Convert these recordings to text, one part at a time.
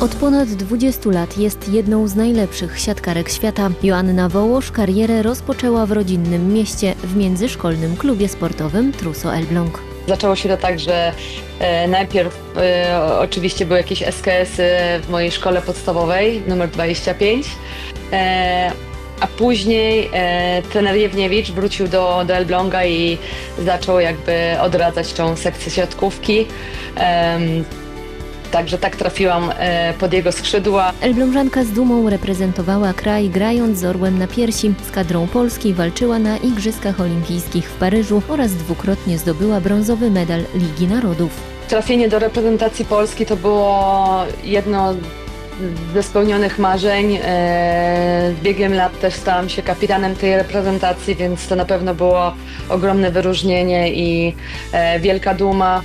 Od ponad 20 lat jest jedną z najlepszych siatkarek świata. Joanna Wołosz karierę rozpoczęła w rodzinnym mieście w międzyszkolnym klubie sportowym Truso Elbląg. Zaczęło się to tak, że e, najpierw e, oczywiście były jakieś SKS-y w mojej szkole podstawowej, numer 25, e, a później e, trener Jewniewicz wrócił do, do Elbląga i zaczął jakby odradzać tą sekcję siatkówki. Em, Także tak trafiłam e, pod jego skrzydła. Elblążanka z dumą reprezentowała kraj grając z orłem na piersi. Z kadrą Polski walczyła na Igrzyskach Olimpijskich w Paryżu oraz dwukrotnie zdobyła brązowy medal Ligi Narodów. Trafienie do reprezentacji Polski to było jedno ze spełnionych marzeń. E, Z biegiem lat też stałam się kapitanem tej reprezentacji, więc to na pewno było ogromne wyróżnienie i e, wielka duma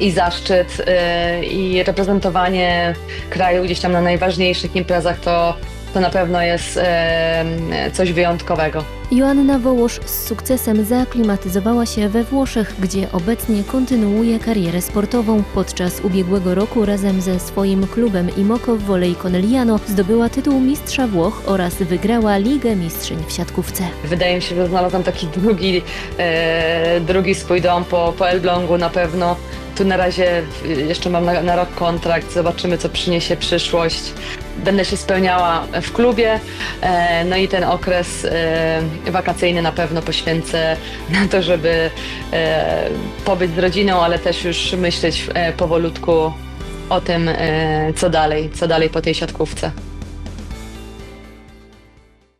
i zaszczyt e, i reprezentowanie kraju gdzieś tam na najważniejszych imprezach to, to na pewno jest e, coś wyjątkowego. Joanna Wołosz z sukcesem zaaklimatyzowała się we Włoszech, gdzie obecnie kontynuuje karierę sportową. Podczas ubiegłego roku razem ze swoim klubem Imoco Volley Conegliano zdobyła tytuł mistrza Włoch oraz wygrała Ligę Mistrzyń w siatkówce. Wydaje mi się, że znalazłam taki drugi, e, drugi swój dom po, po Elblągu na pewno. Tu na razie e, jeszcze mam na, na rok kontrakt, zobaczymy co przyniesie przyszłość. Będę się spełniała w klubie, e, no i ten okres e, wakacyjny na pewno poświęcę na to, żeby e, pobyć z rodziną, ale też już myśleć powolutku o tym, co dalej, co dalej po tej siatkówce.